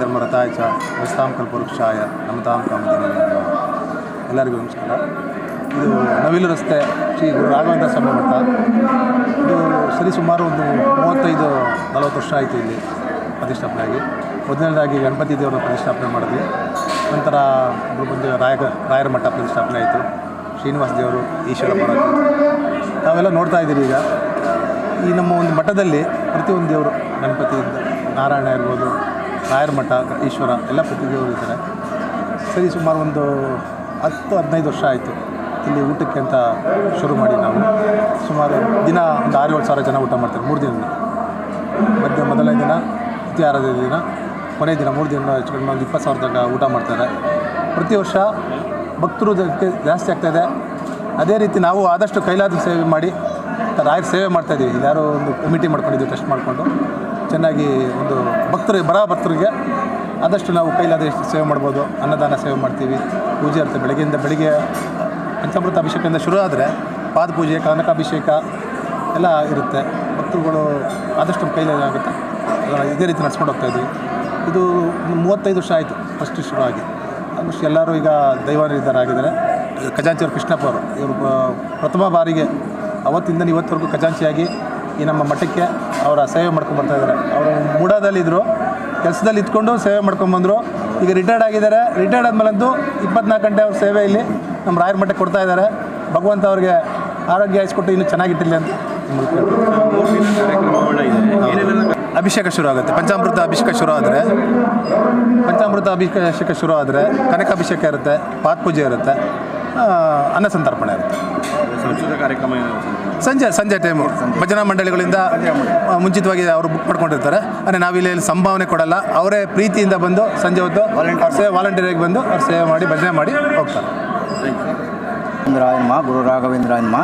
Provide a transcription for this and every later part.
ಧರ್ಮರಥಾಯ ಚ ಕಲ್ಪವೃಕ್ಷಾಯ ನಮತಾಂ ಕಾಮದಿನ ಎಲ್ಲರಿಗೂ ನಮಸ್ಕಾರ. ಇದು ನವಿಲು ರಸ್ತೆ ಶ್ರೀ ಗುರು ರಾಘವೇಂದ್ರ ಸ್ವಾಮಿ ಮಠ. ಇದು ಸರಿ ಸುಮಾರು ಒಂದು ಮೂವತ್ತೈದು, ನಲವತ್ತು ವರ್ಷ ಆಯಿತು ಇಲ್ಲಿ ಪ್ರತಿಷ್ಠಾಪನೆ ಆಗಿ. ಮೊದಲನೇದಾಗಿ ಗಣಪತಿ ದೇವರನ್ನ ಪ್ರತಿಷ್ಠಾಪನೆ ಮಾಡಿದ್ವಿ. ನಂತರ ಬಂದು ರಾಯ ರಾಯರ ಮಠ ಪ್ರತಿಷ್ಠಾಪನೆ ಆಯಿತು. ಶ್ರೀನಿವಾಸ ದೇವರು, ಈಶ್ವರ ಮಠ ನಾವೆಲ್ಲ ನೋಡ್ತಾ ಇದ್ದೀರಿ ಈಗ. ಈ ನಮ್ಮ ಒಂದು ಮಠದಲ್ಲಿ ಪ್ರತಿಯೊಂದು ದೇವರು ಗಣಪತಿಯಿಂದ ನಾರಾಯಣ ಇರ್ಬೋದು ರಾಯರ ಮಠ ಈಶ್ವರ ಎಲ್ಲ ಪ್ರತಿ ದೇವರು ಇದ್ದಾರೆ ಸರಿ, ಸುಮಾರು ಒಂದು ಹತ್ತು, ಹದಿನೈದು ವರ್ಷ ಆಯಿತು ಇಲ್ಲಿ ಊಟಕ್ಕೆ ಅಂತ ಶುರು ಮಾಡಿ ನಾವು. ಸುಮಾರು ದಿನ, ಒಂದು ಆರು ಏಳು ಸಾವಿರ ಜನ ಊಟ ಮಾಡ್ತಾರೆ ಮೂರು ದಿನ ಮಧ್ಯ, ಮೊದಲನೇ ದಿನ ಇತಿಹಾರದ ದಿನ, ಕೊನೆಯ ದಿನ, ಮೂರು ದಿನ ಹೆಚ್ಚು ಕಡಿಮೆ ಒಂದು ಇಪ್ಪತ್ತು ಸಾವಿರ ತನಕ ಊಟ ಮಾಡ್ತಾರೆ. ಪ್ರತಿ ವರ್ಷ ಭಕ್ತರು ಜಾಸ್ತಿ ಆಗ್ತಾಯಿದೆ ಅದೇ ರೀತಿ ನಾವು ಆದಷ್ಟು ಕೈಲಾದ ಸೇವೆ ಮಾಡಿ, ರಾಯರ ಸೇವೆ ಮಾಡ್ತಾಯಿದ್ದೀವಿ ಯಾರೋ ಒಂದು ಕಮಿಟಿ ಮಾಡ್ಕೊಂಡಿದ್ದೀವಿ ಟೆಸ್ಟ್ ಮಾಡಿಕೊಂಡು. ಚೆನ್ನಾಗಿ ಒಂದು ಭಕ್ತರಿಗೆ ಬರ ಭಕ್ತರಿಗೆ ಆದಷ್ಟು ನಾವು ಕೈಲಾದಷ್ಟು ಸೇವೆ ಮಾಡ್ಬೋದು. ಅನ್ನದಾನ ಸೇವೆ ಮಾಡ್ತೀವಿ. ಪೂಜೆ ಇರುತ್ತೆ ಬೆಳಗ್ಗೆಯಿಂದ ಬೆಳಿಗ್ಗೆ ಪಂಚಾಮೃತ ಅಭಿಷೇಕದಿಂದ ಶುರು ಆದರೆ ಪಾದ ಪೂಜೆ ಕನಕಾಭಿಷೇಕ ಎಲ್ಲ ಇರುತ್ತೆ. ಭಕ್ತರುಗಳು ಆದಷ್ಟು ಕೈಲಾದ ಕೈಲಿ ಆಗುತ್ತೆ. ಅದನ್ನ ಇದೇ ರೀತಿ ನಡ್ಸ್ಕೊಂಡು ಹೋಗ್ತಾ ಇದ್ದೀವಿ ಇದು ಮೂವತ್ತೈದು ವರ್ಷ ಆಯಿತು ಫಸ್ಟ್ ಶುರು ಆಗಿ. ಆಲ್ಮೋಸ್ಟ್ ಎಲ್ಲರೂ ಈಗ ದೈವಾನಿಧರಾಗಿದ್ದಾರೆ ಖಜಾಂಚಿಯವರು ಕೃಷ್ಣಪ್ಪ ಅವರು. ಇವರು ಪ್ರಥಮ ಬಾರಿಗೆ ಅವತ್ತಿಂದ ಇವತ್ತವರೆಗೂ ಖಜಾಂಚಿಯಾಗಿ ಈ ನಮ್ಮ ಮಠಕ್ಕೆ ಅವರ ಸೇವೆ ಮಾಡ್ಕೊಂಡು ಬರ್ತಾ ಇದ್ದಾರೆ. ಅವರು ಮೂಡಾದಲ್ಲಿದ್ದರು ಕೆಲಸದಲ್ಲಿ ಇದ್ಕೊಂಡು ಸೇವೆ ಮಾಡ್ಕೊಂಬಂದರು ಈಗ ರಿಟೈರ್ಡ್ ಆಗಿದ್ದಾರೆ. ರಿಟೈರ್ಡ್ ಆದಮೇಲಂತೂ ಇಪ್ಪತ್ನಾಲ್ಕು ಗಂಟೆ ಅವ್ರ ಸೇವೆ ಇಲ್ಲಿ ನಮ್ಮ ರಾಯರ ಮಠಕ್ಕೆ ಕೊಡ್ತಾ ಇದ್ದಾರೆ. ಭಗವಂತ ಅವ್ರಿಗೆ ಆರೋಗ್ಯ ಹಾಯಿಸ್ಕೊಟ್ಟು ಇನ್ನೂ ಚೆನ್ನಾಗಿಟ್ಟಿಲ್ಲ ಅಂತ. ಅಭಿಷೇಕ ಶುರು ಆಗುತ್ತೆ. ಪಂಚಾಮೃತ ಅಭಿಷೇಕ ಶುರು ಆದರೆ, ಪಂಚಾಮೃತ ಅಭಿಷೇಕ ಶುರು ಆದರೆ ಕನಕಾಭಿಷೇಕ ಇರುತ್ತೆ ಪಾತ್ ಪೂಜೆ ಇರುತ್ತೆ ಅನ್ನ ಸಂತರ್ಪಣೆ ಇರುತ್ತೆ. ಸಂಸ್ಕೃತ ಕಾರ್ಯಕ್ರಮ ಸಂಜೆ ಸಂಜೆ ಟೈಮು ಭಜನಾ ಮಂಡಳಿಗಳಿಂದ ಮುಂಚಿತವಾಗಿ ಅವರು ಬುಕ್ ಮಾಡ್ಕೊಂಡಿರ್ತಾರೆ. ಅಂದರೆ ನಾವಿಲ್ಲಿ ಸಂಭಾವನೆ ಕೊಡಲ್ಲ. ಅವರೇ ಪ್ರೀತಿಯಿಂದ ಬಂದು ಸಂಜೆ ಹೊತ್ತು ಸೇವೆ ವಾಲಂಟಿಯರಾಗಿ ಬಂದು ಅವ್ರು ಸೇವೆ ಮಾಡಿ ಭಜನೆ ಮಾಡಿ ಹೋಗ್ತಾರೆ. ರಾಯಮ್ಮ ಗುರು ರಾಘವೇಂದ್ರಾಯನ್ಮ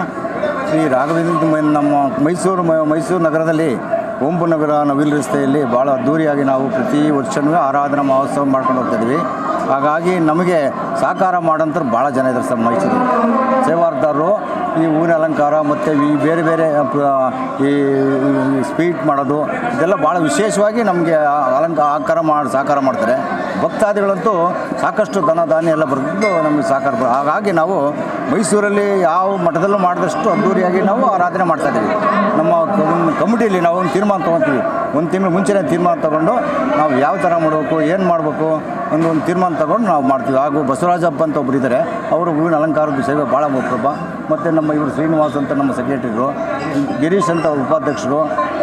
ಶ್ರೀ ರಾಘವೇಂದ್ರ ನಮ್ಮ ಮೈಸೂರು ಮೈಸೂರು ನಗರದಲ್ಲಿ ಓಂಪು ನಗರ ನವಿಲು ರಸ್ತೆಯಲ್ಲಿ ಭಾಳ ಅದ್ದೂರಿಯಾಗಿ ನಾವು ಪ್ರತಿ ವರ್ಷವೂ ಆರಾಧನಾ ಮಹೋತ್ಸವ ಮಾಡ್ಕೊಂಡು ಹೋಗ್ತಾ ಇದ್ದೀವಿ. ಹಾಗಾಗಿ ನಮಗೆ ಸಹಕಾರ ಮಾಡೋಂಥವ್ರು ಭಾಳ ಜನ ಇದ್ದಾರೆ ಸರ್ ಮೈಸೂರು ಸೇವಾರ್ದಾರರು ಈ ಹೂವಿನ ಅಲಂಕಾರ ಮತ್ತು ಈ ಬೇರೆ ಬೇರೆ ಈ ಸ್ವೀಟ್ ಮಾಡೋದು, ಇದೆಲ್ಲ ಭಾಳ ವಿಶೇಷವಾಗಿ ನಮಗೆ ಅಲಂಕಾರ ಆಕಾರ ಮಾಡಿ ಸಹಕಾರ ಮಾಡ್ತಾರೆ. ಭಕ್ತಾದಿಗಳಂತೂ ಸಾಕಷ್ಟು ಧನ ಧಾನ್ಯ ಎಲ್ಲ ಬರೆದಿದ್ದು ನಮಗೆ ಸಹಕಾರ ಹಾಗಾಗಿ ನಾವು ಮೈಸೂರಲ್ಲಿ ಯಾವ ಮಠದಲ್ಲೂ ಮಾಡಿದಷ್ಟು ಅದ್ದೂರಿಯಾಗಿ ನಾವು ಆರಾಧನೆ ಮಾಡ್ತಾ ಇದ್ದೀವಿ. ನಮ್ಮ ಕಮಿಟಿಯಲ್ಲಿ ನಾವು ಒಂದು ತೀರ್ಮಾನ ತೊಗೊತೀವಿ. ಒಂದು ತಿಂಗಳು ಮುಂಚೆನೇ ತೀರ್ಮಾನ ತೊಗೊಂಡು ನಾವು ಯಾವ ಥರ ಮಾಡಬೇಕು, ಏನು ಮಾಡಬೇಕು ಒಂದು ಒಂದು ತೀರ್ಮಾನ ತಗೊಂಡು ನಾವು ಮಾಡ್ತೀವಿ. ಹಾಗೂ ಬಸವರಾಜಪ್ಪ ಅಂತ ಒಬ್ಬರು ಇದ್ದಾರೆ ಅವರು ಹೂವಿನ ಅಲಂಕಾರದ ಸೇವೆ ಭಾಳ ಮುಖ್ಯಪ್ಪ ಮತ್ತು ನಮ್ಮ ಇವರು ಶ್ರೀನಿವಾಸ್ ಅಂತ ನಮ್ಮ ಸೆಕ್ರೆಟರಿಗಳು ಗಿರೀಶ್ ಅಂತ ಉಪಾಧ್ಯಕ್ಷರು,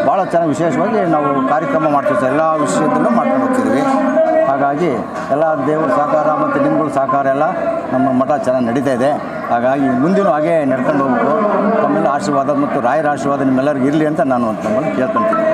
ಭಾಳ ಚೆನ್ನಾಗಿ ವಿಶೇಷವಾಗಿ ನಾವು ಕಾರ್ಯಕ್ರಮ ಮಾಡ್ತೀವಿ ಸರ್. ಎಲ್ಲ ವಿಷಯದಲ್ಲೂ ಮಾಡ್ಕೊಂಡು ಹೋಗ್ತಿದ್ವಿ. ಹಾಗಾಗಿ ಎಲ್ಲ ದೇವರ ಸಹಕಾರ ಮತ್ತು ನಿಮ್ಗಳ ಸಹಕಾರ ಎಲ್ಲ ನಮ್ಮ ಮಠ ಚೆನ್ನಾಗಿ ನಡೀತಾ ಇದೆ. ಹಾಗಾಗಿ ಮುಂದಿನ ಹಾಗೆ ನಡ್ಕೊಂಡು ಹೋಗ್ಬೇಕು. ತಮ್ಮೆಲ್ಲ ಆಶೀರ್ವಾದ ಮತ್ತು ರಾಯರ ಆಶೀರ್ವಾದ ನಿಮ್ಮೆಲ್ಲರಿಗೂ ಇರಲಿ ಅಂತ ನಾನು ತಮ್ಮಲ್ಲಿ ಕೇಳ್ಕೊತೀನಿ.